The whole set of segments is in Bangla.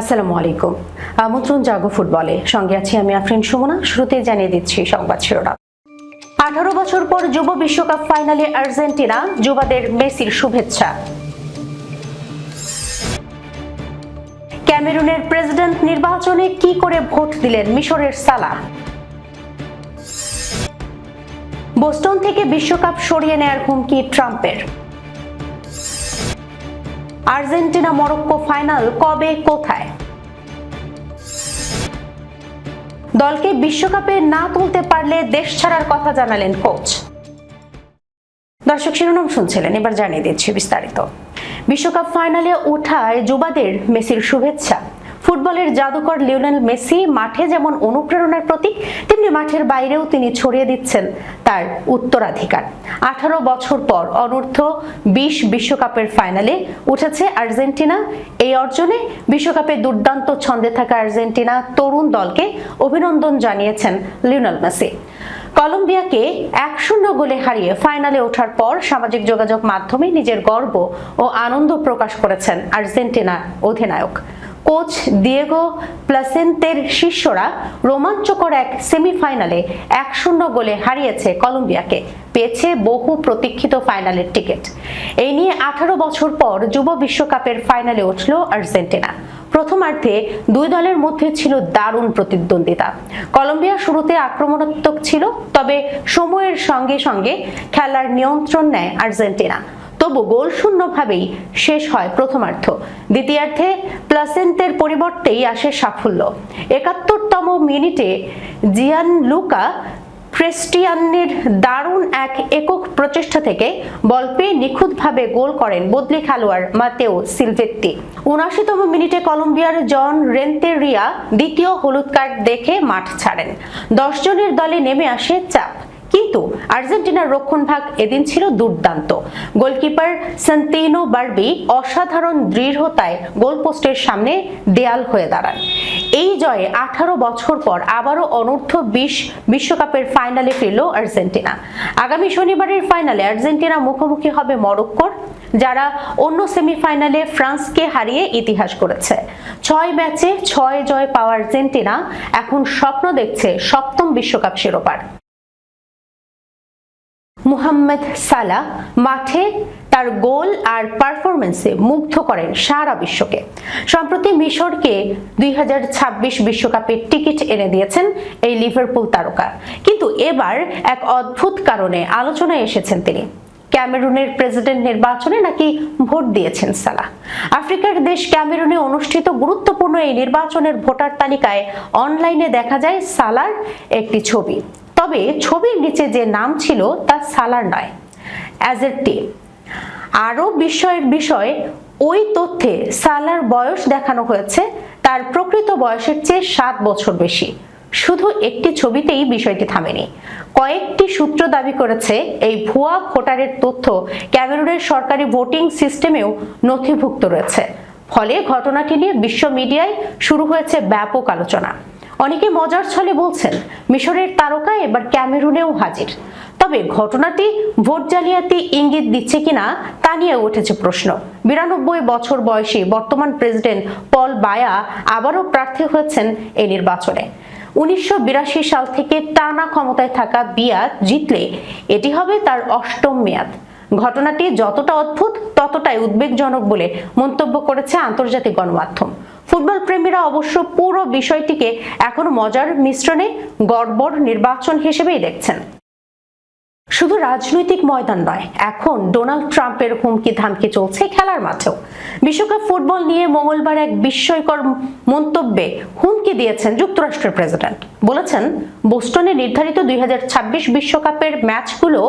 আসসালামু আলাইকুম। আমন্ত্রণ জাগো ফুটবলে। সঙ্গে আছি আমি আফরিন সুমনা। শুরুতে জানিয়ে দিচ্ছি সংবাদ শিরোনাম। আঠারো বছর পর যুব বিশ্বকাপ ফাইনালে আর্জেন্টিনা, যুবাদের মেসির শুভেচ্ছা। ক্যামেরুনের প্রেসিডেন্ট নির্বাচনে কি করে ভোট দিলেন মিশরের সালা বোস্টন থেকে বিশ্বকাপ সরিয়ে নেয়ার হুমকি ট্রাম্পের। আর্জেন্টিনা, মরক্কো ফাইনাল কবে, কোথায়? দলকে বিশ্বকাপে না তুলতে পারলে দেশ ছাড়ার কথা জানালেন কোচ। দর্শক শিরোনাম শুনছিলেন, এবার জানিয়ে দিচ্ছি বিস্তারিত। বিশ্বকাপ ফাইনালে ওঠায় যুবাদের মেসির শুভেচ্ছা। ফুটবলের জাদুকর লিওনেল মেসি মাঠে যেমন অনুপ্রেরণার প্রতীক, তেমনি মাঠের বাইরেও তিনি ছড়িয়ে দিচ্ছেন তার উত্তরাধিকার। আঠারো বছর পর অনূর্ধ্ব বিশ বিশ্বকাপের ফাইনালে উঠেছে আর্জেন্টিনা। এই অর্জনে বিশ্বকাপে দুর্দান্ত ছন্দে থাকা আর্জেন্টিনা তরুণ দলকে অভিনন্দন জানিয়েছেন লিওনেল মেসি। কলম্বিয়াকে এক শূন্য গোলে হারিয়ে ফাইনালে ওঠার পর সামাজিক যোগাযোগ মাধ্যমে নিজের গর্ব ও আনন্দ প্রকাশ করেছেন আর্জেন্টিনা অধিনায়ক। কোচ দিয়েগো প্লাসেন্তের শিষ্যরা রোমাঞ্চকর এক সেমিফাইনালে এক শূন্য গোলে হারিয়েছে কলম্বিয়াকে, পেয়েছে বহু প্রতীক্ষিত ফাইনালের টিকিট। এই নিয়ে আঠারো বছর পর যুব বিশ্বকাপের ফাইনালে উঠল আর্জেন্টিনা। প্রথমার্ধে দুই দলের মধ্যে ছিল দারুণ প্রতিদ্বন্দ্বিতা। কলম্বিয়া শুরুতে আক্রমণাত্মক ছিল, তবে সময়ের সঙ্গে সঙ্গে খেলার নিয়ন্ত্রণ নেয় আর্জেন্টিনা। তবু গোল শূন্যভাবেই শেষ হয় প্রথমার্ধ। দ্বিতীয়ার্ধে প্লাসেন্টের পরিবর্তেই আসে সাফল্য। একাত্তরতম মিনিটে জিয়ান লুকা ক্রিস্টিয়ানের দারুণ এক একক প্রচেষ্টা থেকে বল পেয়ে নিখুঁতভাবে গোল করেন বদলি খেলোয়াড় মাতেও সিলভেত্তি। উনাশিতম মিনিটে কলম্বিয়ার জন রেন্তেরিয়া দ্বিতীয় হলুদ কার্ড দেখে মাঠ ছাড়েন। দশ জনের দলে নেমে আসে চাপ। কিন্তু আর্জেন্টিনার রক্ষণভাগ এদিন ছিল দুর্দান্ত। গোলকিপার সান্তিনো বার্বি অসাধারণ দৃঢ়তায় গোলপোস্টের সামনে দেয়াল হয়ে দাঁড়ান। এই জয়ে আঠারো বছর পর আবারও অনূর্ধ্ব বিশ বিশ্বকাপের ফাইনালে ফিরল আর্জেন্টিনা। আগামী শনিবারের ফাইনালে আর্জেন্টিনা মুখোমুখি হবে মরক্কোর, যারা অন্য সেমিফাইনালে ফ্রান্সকে হারিয়ে ইতিহাস করেছে। ছয় ম্যাচে ছয় জয় পাওয়া আর্জেন্টিনা এখন স্বপ্ন দেখছে সপ্তম বিশ্বকাপ শিরোপার। মুহাম্মদ সালাহ মাঠে তার গোল আর পারফরমেন্সে মুগ্ধ করেন সারা বিশ্বকে। সম্প্রতি মিশরকে দুই বিশ্বকাপের টিকিট এনে দিয়েছেন এই লিভারপুল তারকা। কিন্তু এবার এক অদ্ভুত কারণে আলোচনায় এসেছেন তিনি। ক্যামেরুনের প্রেসিডেন্ট নির্বাচনে নাকি ভোট দিয়েছেন সালা। আফ্রিকার দেশ ক্যামেরুনে অনুষ্ঠিত গুরুত্বপূর্ণ এই নির্বাচনের ভোটার তালিকায় অনলাইনে দেখা যায় সালার একটি ছবি। তবে ছবির নিচে যে নাম ছিল তা সালার নয়। অ্যাজেরটি আরও বিস্ময়ের বিষয়, ওই তথ্যে সালার বয়স দেখানো হয়েছে। তার প্রকৃত বয়সের চেয়ে সাত বছর বেশি। শুধু একটি ছবিতেই বিষয়টি থামেনি। কয়েকটি সূত্র দাবি করেছে, এই ভুয়া ভোটারের তথ্য ক্যামেরুনের সরকারি ভোটিং সিস্টেমেও নথিভুক্ত রয়েছে। ফলে ঘটনাটি নিয়ে বিশ্ব মিডিয়ায় শুরু হয়েছে ব্যাপক আলোচনা। অনেকে মজার ছলে বলছেন, মিশরের তারকা এবার ক্যামেরুনেও হাজির। তবে ঘটনাটি ভোট জালিয়াতি ইঙ্গিত দিচ্ছে কিনা তা নিয়ে উঠেছে প্রশ্ন। বিরানব্বই বছর বয়সী বর্তমান প্রেসিডেন্ট পল বায়া আবারও প্রার্থী হয়েছেন এই নির্বাচনে। উনিশশো বিরাশি সাল থেকে টানা ক্ষমতায় থাকা বিয়া জিতলে এটি হবে তার অষ্টম মেয়াদ। ঘটনাটি যতটা অদ্ভুত, ততটাই উদ্বেগজনক বলে মন্তব্য করেছে আন্তর্জাতিক গণমাধ্যম। ফুটবল প্রেমীরা অবশ্য পুরো বিষয়টিকে এখনও মজার মিশ্রণে গড়বড় নির্বাচন হিসেবেই দেখছেন। শুধু রাজনৈতিক ময়দান নয়, এখন ডোনাল্ড ট্রাম্পের হুমকি ধামকি চলছে খেলার মাঠেও। বিশ্বকাপ ফুটবল নিয়ে মঙ্গলবার এক বিস্ময়কর মন্তব্যে হুমকি দিয়েছেন যুক্তরাষ্ট্রের প্রেসিডেন্ট। বলেছেন, বোস্টনে নির্ধারিত দুই বিশ্বকাপের ম্যাচগুলো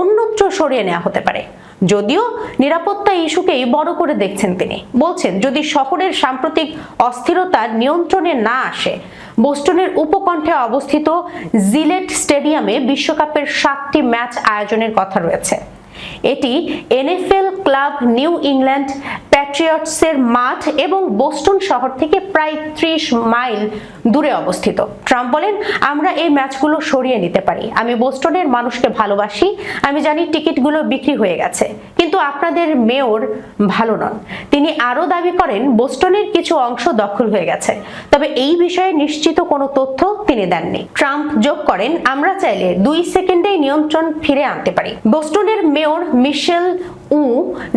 অন্যত্র সরিয়ে নেওয়া হতে পারে। যদিও নিরাপত্তা ইস্যুকেই বড় করে দেখছেন তিনি। বলছেন, যদি শহরের সাম্প্রতিক অস্থিরতা নিয়ন্ত্রণে না আসে, বোস্টনের উপকণ্ঠে অবস্থিত জিলেট স্টেডিয়ামে বিশ্বকাপের সাতটি ম্যাচ আয়োজনের কথা রয়েছে। এটি এনএফএল ক্লাব নিউ ইংল্যান্ড প্যাট্রিয়টসের মাঠ এবং বোস্টন শহর থেকে প্রায় ত্রিশ মাইল দূরে অবস্থিত। ট্রাম্প বলেন, আমরা এই ম্যাচগুলো সরিয়ে নিতে পারি। আমি বোস্টনের মানুষকে ভালোবাসি। আমি জানি টিকিটগুলো বিক্রি হয়ে গেছে। কিন্তু আপনাদের মেয়র ভালো নন। তিনি আরও দাবি করেন, বোস্টনের কিছু অংশ দখল হয়ে গেছে। তবে এই বিষয়ে নিশ্চিত কোনো তথ্য তিনি দেননি। ট্রাম্প যোগ করেন, আমরা চাইলে দুই সেকেন্ডেই নিয়ন্ত্রণ ফিরে আনতে পারি। বোস্টনের মেয়র মিশেল উ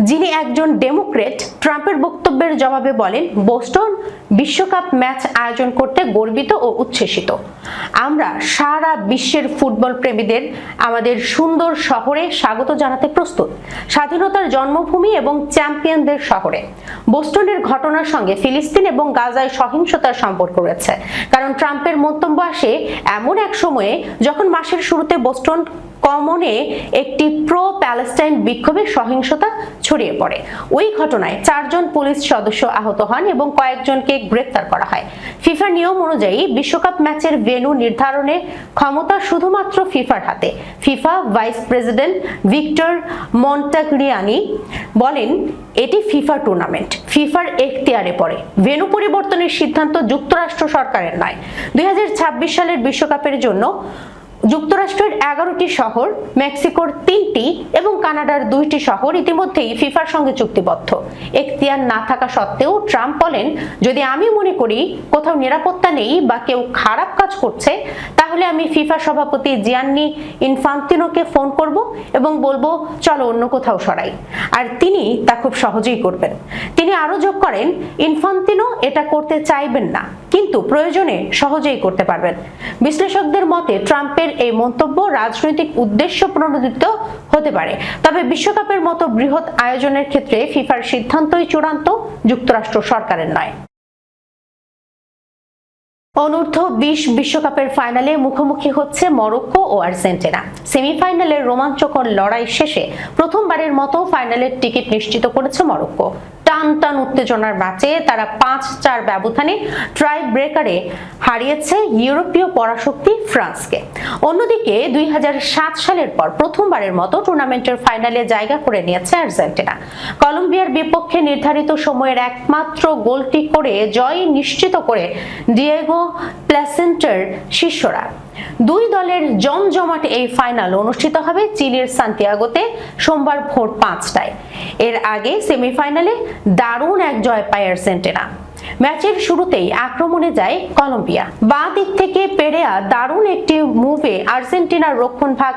যিনি একজন ডেমোক্রেট, ট্রাম্পের বক্তব্যের জবাবে বলেন, বোস্টন বিশ্বকাপ ম্যাচ আয়োজন করতে গর্বিত ও উচ্ছ্বসিত। আমরা সারা বিশ্বের ফুটবল প্রেমীদের আমাদের সুন্দর শহরে স্বাগত জানাতে প্রস্তুত। স্বাধীনতার জন্মভূমি এবং চ্যাম্পিয়নদের শহরে। বোস্টনের ঘটনার সঙ্গে ফিলিস্তিন এবং গাজায় সহিংসতার সম্পর্ক রয়েছে। কারণ ট্রাম্পের মন্তব্য আসে এমন এক সময়ে যখন মাসের শুরুতে বোস্টন কমনে একটি প্রো প্যালেস্টাইন বিক্ষোভে সহিংসতা ছড়িয়ে পড়ে। ওই ঘটনায় চারজন পুলিশ সদস্য আহত হন এবং কয়েকজনকে গ্রেপ্তার করা হয়। ফিফার নিয়ম অনুযায়ী বিশ্বকাপ ম্যাচের ভেন্যু নির্ধারণে ক্ষমতা শুধুমাত্র ফিফার হাতে। FIFA vice president Victor Montagliani বলেন, এটি ফিফা টুর্নামেন্ট। ফিফার এখতিয়ারে পড়ে। ভেন্যু পরিবর্তনের সিদ্ধান্ত যুক্তরাষ্ট্র সরকারের নয়। দুই সালের বিশ্বকাপের জন্য যুক্তরাষ্ট্রের এগারোটি শহর, মেক্সিকোর তিনটি এবং কানাডার দুইটি শহর ইতিমধ্যেই ফিফার সঙ্গে চুক্তিবদ্ধ। এখতিয়ার না থাকা সত্ত্বেও ট্রাম্প বলেন, যদি আমি মনে করি কোথাও নিরাপত্তা নেই বা কেউ খারাপ কাজ করছে, তাহলে আমি ফিফা সভাপতি জিয়ান্নি ইনফান্তিনোকে ফোন করব এবং বলব, চলো অন্য কোথাও সরাই। আর তিনি তা খুব সহজেই করবেন। তিনি আরও যোগ করেন, ইনফান্তিনো এটা করতে চাইবেন না, কিন্তু প্রয়োজনে সহজেই করতে পারবেন। বিশ্লেষকদের মতে, ট্রাম্পের এই মন্তব্য রাজনৈতিক উদ্দেশ্য প্রণোদিত হতে পারে। তবে বিশ্বকাপের মতো বৃহৎ আয়োজনের ক্ষেত্রে ফিফার সিদ্ধান্তই চূড়ান্ত, যুক্তরাষ্ট্র সরকারের নয়। অনূর্ধ্ব বিশ বিশ্বকাপের ফাইনালে মুখোমুখি হচ্ছে মরক্কো ও আর্জেন্টিনা। সেমিফাইনালের রোমাঞ্চকর লড়াই শেষে প্রথমবারের মতো ফাইনালের টিকিট নিশ্চিত করেছে মরক্কো। টান টান উত্তেজনার ম্যাচে তারা পাঁচ চার ব্যবধানে ট্রাই ব্রেকারে হারিয়েছে ইউরোপীয় পরাশক্তি ফ্রান্সকে। অন্যদিকে দুই হাজার সাত সালের পর প্রথমবারের মতো টুর্নামেন্টের ফাইনালে জায়গা করে নিয়েছে আর্জেন্টিনা। কলম্বিয়ার বিপক্ষে নির্ধারিত সময়ের একমাত্র গোলটি করে জয় নিশ্চিত করে ডিয়েগো প্লেসেন্টার শিষ্যরা। দুই দলের জমজমাট এই ফাইনাল অনুষ্ঠিত হবে চিলির সান্তিয়াগোতে সোমবার ভোর পাঁচটায়। এর আগে সেমিফাইনালে দারুণ এক জয় পায় আর্জেন্টিনা। ম্যাচের শুরুতেই আক্রমণে যায় কলম্বিয়া। বাঁ দিক থেকে পেরেয়া দারুণ একটি মুভে আর্জেন্টিনার রক্ষণ ভাগ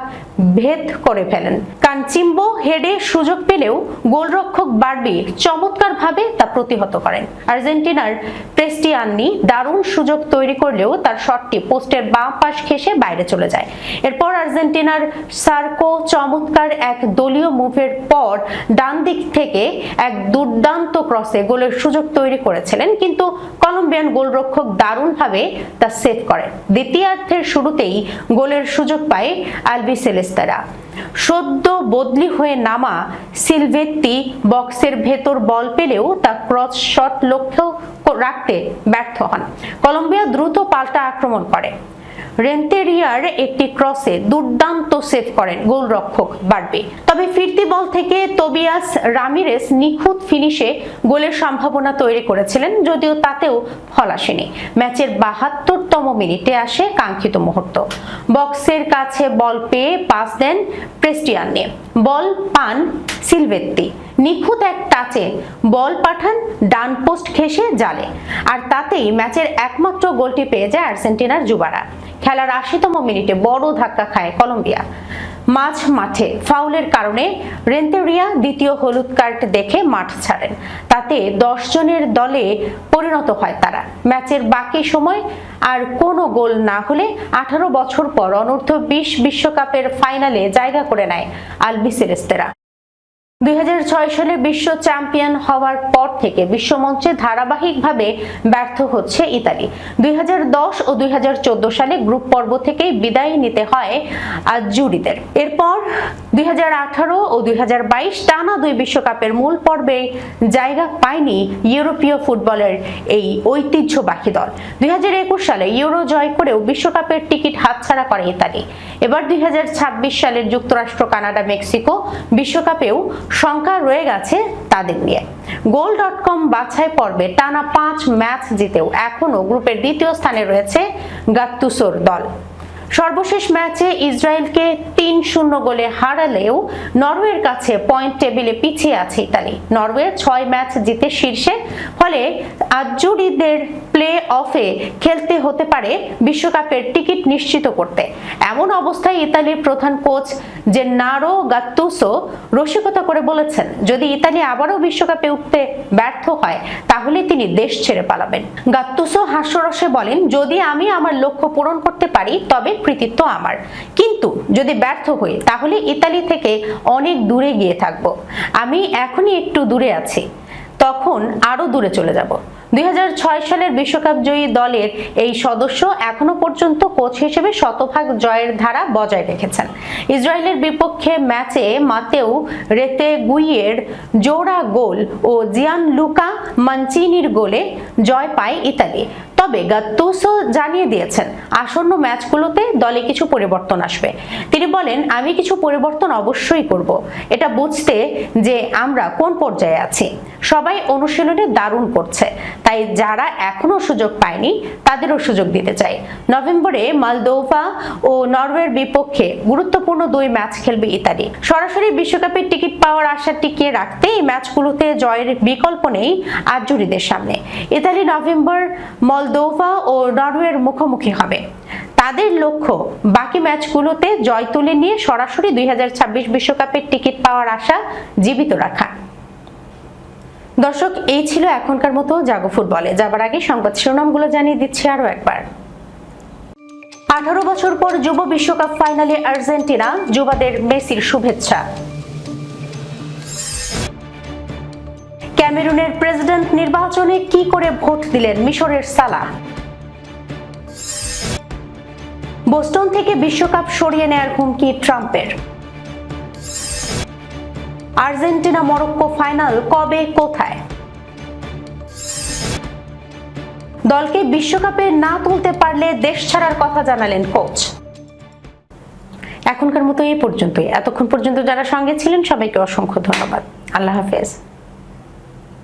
ভেদ করে ফেলেন। কানচিম্বো হেডে সুযোগ পেলেও গোলরক্ষক বারবি চমৎকারভাবে তা প্রতিহত করেন। আর্জেন্টিনার প্রেস্টিয়াননি দারুণ সুযোগ তৈরি করলেও তার শটটি পোস্টের বাঁ পাশ ঘেসে বাইরে চলে যায়। এরপর আর্জেন্টিনার সার্কো চমৎকার এক দলীয় মুভের পর ডান দিক থেকে এক দুর্দান্ত ক্রসে গোলের সুযোগ তৈরি করেছিলেন কিন্তু কলম্বিয়ান গোলরক্ষক দারুণভাবে তা সেভ করেন দ্বিতীয়ার্ধের শুরুতেই গোলের সুযোগ পায় আলবি সেলেস্তারা। সদ্য বদলি হয়ে নামা সিলভেত্তি বক্সের ভেতর বল পেলেও তা ক্রস শট লক্ষ্য রাখতে ব্যর্থ হন। কলম্বিয়া দ্রুত পাল্টা আক্রমণ করে। রেন্তেরিয়ার একটি ক্রসে দুর্দান্ত সেভ করেন গোলরক্ষক বাড়বে তবে ফিরতি বল থেকে তোবিয়াস রামিরেস নিখুঁত ফিনিশে গোলের সম্ভাবনা তৈরি করেছিলেন, যদিও তাতেও ফল আসেনি। ম্যাচের বাহাত্তরতম মিনিটে আসে কাঙ্ক্ষিত মুহূর্ত। বক্সের কাছে বল পেয়ে পাস দেন প্রেস্টিয়ানে বল পান সিলভেত্তি। নিখুঁত এক টাচে বল পাঠান ডান পোস্ট খেসে জালে। আর তাতেই ম্যাচের একমাত্র গোলটি পেয়ে যায় আর্জেন্টিনার যুবারা। খেলার আশিতম মিনিটে বড় ধাক্কা খায় কলম্বিয়া। মাঝ মাঠে ফাউলের কারণে রেন্তেরিয়া দ্বিতীয় হলুদ কার্ড দেখে মাঠ ছাড়েন। তাতে দশ জনের দলে পরিণত হয় তারা। ম্যাচের বাকি সময় আর কোনো গোল না হলে আঠারো বছর পর অনূর্ধ্ব বিশ বিশ্বকাপের ফাইনালে জায়গা করে নেয় আলবিসেরেস্তেরা দুই হাজার ছয় সালে বিশ্ব চ্যাম্পিয়ন হওয়ার পর থেকে বিশ্বমঞ্চে ধারাবাহিকভাবে ব্যর্থ হচ্ছে ইতালি। দুই হাজার দশ ও দুই হাজার চোদ্দ সালে গ্রুপ পর্ব থেকেই বিদায় নিতে হয় আজুরিদের এরপর দুই হাজার আঠারো ও দুই টানা দুই বিশ্বকাপের মূল পর্বে জায়গা পায়নি ইউরোপীয় ফুটবলের এই ঐতিহ্যবাহী দল। দুই হাজার একুশ সালে ইউরো জয় করেও বিশ্বকাপের টিকিট হাতছাড়া করে ইতালি। এবার দুই হাজার ছাব্বিশ সালের যুক্তরাষ্ট্র কানাডা মেক্সিকো বিশ্বকাপেও সংখ্যা রয়ে গেছে তাদের নিয়ে। গোল ডট কম বাছাই পর্বে টানা পাঁচ ম্যাচ জিতেও এখনও গ্রুপের দ্বিতীয় স্থানে রয়েছে গাত্তুসোর দল। সর্বশেষ ম্যাচে ইসরায়েলকে তিন শূন্য গোলে হারালেও নরওয়ের কাছে পয়েন্ট টেবিলে পিছিয়ে আছে ইতালি। নরওয়ে ছয় ম্যাচ জিতে শীর্ষে, ফলে আজুরিদের প্লে অফে খেলতে হতে পারে বিশ্বকাপের টিকিট নিশ্চিত করতে। এমন অবস্থায় ইতালির প্রধান কোচ যে নারো গাত্তুসো রসিকতা করে বলেছেন, যদি ইতালি আবারও বিশ্বকাপে উঠতে ব্যর্থ হয়, তাহলে তিনি দেশ ছেড়ে পালাবেন। গাত্তুসো হাস্যরসে বলেন, যদি আমি আমার লক্ষ্য পূরণ করতে পারি, তবে কৃতিত্ব আমার। কিন্তু যদি ব্যর্থ হই, তাহলে ইতালি থেকে অনেক দূরে গিয়ে থাকব। আমি এখনই একটু দূরে আছি। তখন আরও দূরে চলে যাব। দুই হাজার ছয় সালের বিশ্বকাপ জয়ী দলের এই সদস্য এখনও পর্যন্ত কোচ হিসেবে শতভাগ জয়ের ধারা বজায় রেখেছেন। ইসরায়েলের বিপক্ষে ম্যাচে মাতেও রেতে গুইয়ের জোড়া গোল ও জিয়ান লুকা মানচিনির গোলে জয় পায় ইতালি। তবে গাত্তুসো জানিয়ে দিয়েছেন, আসন্ন ম্যাচগুলোতে দলে কিছু পরিবর্তন আসবে। তিনি বলেন, আমি কিছু পরিবর্তন অবশ্যই করব। এটা বুঝতে যে আমরা কোন পর্যায়ে আছি। সবাই অনুশীলনে দারুণ করছে। তাই যারা এখনও সুযোগ পায়নি, তাদেরও সুযোগ দিতে চাই। নভেম্বরে মালদোভা ও নরওয়ের বিপক্ষে গুরুত্বপূর্ণ দুই ম্যাচ খেলবে ইতালি। সরাসরি বিশ্বকাপের টিকিট পাওয়ার আশা টিকিয়ে রাখতে এই ম্যাচগুলোতে জয়ের বিকল্প নেই আজুরিদের সামনে। ইতালি নভেম্বর মলদোভা ও নরওয়ের মুখোমুখি হবে। তাদের লক্ষ্য, বাকি ম্যাচগুলোতে জয় তুলে নিয়ে সরাসরি দুই বিশ্বকাপের টিকিট পাওয়ার আশা জীবিত রাখা। দর্শক, এই ছিল এখনকার মতো জাগো ফুটবলে। যাবার আগে সংবাদ শিরোনামগুলো জানিয়ে দিচ্ছি আরও একবার। আঠারো বছর পর যুব বিশ্বকাপ ফাইনালে আর্জেন্টিনা, যুবাদের মেসির শুভেচ্ছা। ক্যামেরুনের প্রেসিডেন্ট নির্বাচনে কি করে ভোট দিলেন মিশরের সালাহ বোস্টন থেকে বিশ্বকাপ সরিয়ে নেয়ার হুমকি ট্রাম্পের। আর্জেন্টিনা, মরক্কো ফাইনাল কবে, কোথায়? দলকে বিশ্বকাপে না তুলতে পারলে দেশ ছাড়ার কথা জানালেন কোচ। এখনকার মতো এই পর্যন্তই। এতক্ষণ পর্যন্ত যারা সঙ্গে ছিলেন, সবাইকে অসংখ্য ধন্যবাদ। আল্লাহ হাফেজ।